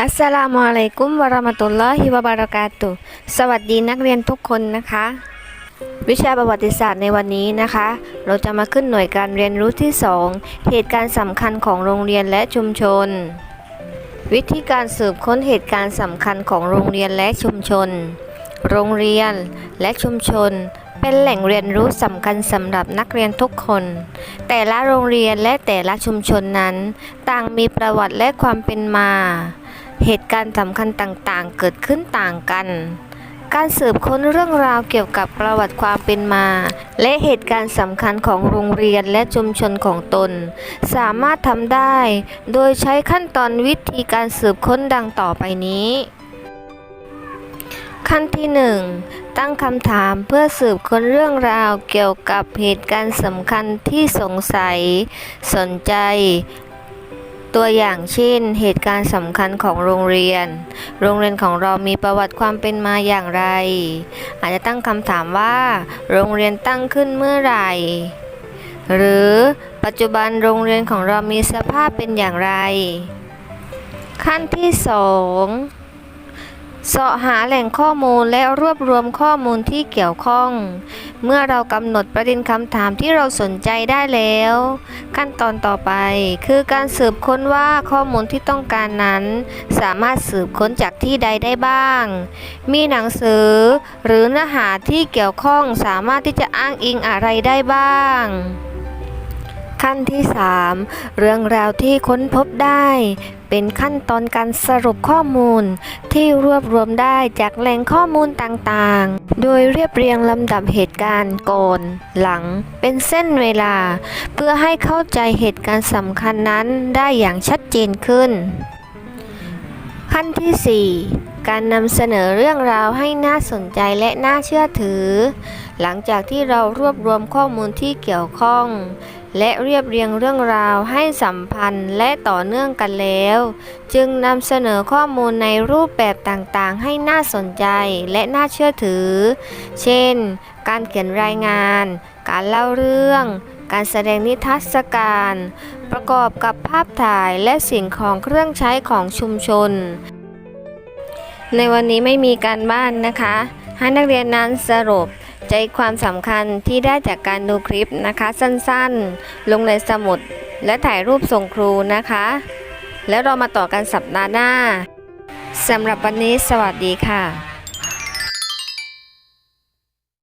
อัสสลามุอะลัยกุมวะราะมะตุลลอฮิวะบารากาตุสวัสดีนักเรียนทุกคนนะคะ วิชาประวัติศาสตร์ในวันนี้นะคะ เราจะมาขึ้นหน่วยการเรียนรู้ที่ 2 เหตุการณ์สำคัญของโรงเรียนและชุมชน วิธีการสืบค้นเหตุการณ์สำคัญของโรงเรียนและชุมชน โรงเรียนและชุมชนเป็นแหล่งเรียนรู้สำคัญสำหรับนักเรียนทุกคน แต่ละโรงเรียนและแต่ละชุมชนนั้น ต่างมีประวัติและความเป็นมา เหตุการณ์สำคัญต่างๆ เกิดขึ้นต่างกัน การสืบค้นเรื่องราวเกี่ยวกับประวัติความเป็นมา และเหตุการณ์สำคัญของโรงเรียนและชุมชนของตน สามารถทำได้ โดยใช้ขั้นตอนวิธีการสืบค้นดังต่อไปนี้ ขั้นที่ 1 ตั้งคำถามเพื่อสืบค้นเรื่องราวเกี่ยวกับเหตุการณ์สำคัญที่สงสัย สนใจ ตัวอย่างเช่น เหตุการณ์สำคัญของโรงเรียน โรงเรียนของเรามีประวัติความเป็นมาอย่างไร อาจจะตั้งคำถามว่า โรงเรียนตั้งขึ้นเมื่อไหร่ หรือปัจจุบันโรงเรียนของเรามีสภาพเป็นอย่างไร ขั้นที่สองเสาะหาแหล่งข้อมูลและรวบรวมข้อมูลที่เกี่ยวข้อง เมื่อเรากำหนดประเด็นคำถามที่เราสนใจได้แล้ว ขั้นตอนต่อไป คือการสืบค้นว่าข้อมูลที่ต้องการนั้น สามารถสืบค้นจากที่ใดได้บ้าง มีหนังสือ หรือเนื้อหาที่เกี่ยวข้องสามารถที่จะอ้างอิงอะไรได้บ้าง ขั้นที่ 3 เรื่องราวที่ค้นพบได้เป็นขั้นตอนการสรุปข้อมูลที่รวบรวมได้จากแหล่งข้อมูลต่างๆ โดยเรียบเรียงลำดับเหตุการณ์ก่อนหลังเป็นเส้นเวลา เพื่อให้เข้าใจเหตุการณ์สำคัญนั้นได้อย่างชัดเจนขึ้น ขั้นที่ 4 การนำเสนอเรื่องราวให้น่าสนใจและน่าเชื่อถือ หลังจากที่เรารวบรวมข้อมูลที่เกี่ยวข้อง และเรียบเรียงเรื่องราวให้สัมพันธ์และต่อเนื่องกันแล้ว จึงนำเสนอข้อมูลในรูปแบบต่างๆ ให้น่าสนใจและน่าเชื่อถือ เช่น การเขียนรายงาน การเล่าเรื่อง การแสดงนิทรรศการ ประกอบกับภาพถ่ายและสิ่งของเครื่องใช้ของชุมชน ในวันนี้ไม่มีการบ้านนะคะ ให้นักเรียนนั้นสรุป ใจความสำคัญที่ได้จากการดูคลิปนะคะสั้นๆ ลงในสมุด และถ่ายรูปส่งครูนะคะ แล้วเรามาต่อกันสัปดาห์หน้าสำหรับวันนี้สวัสดีค่ะ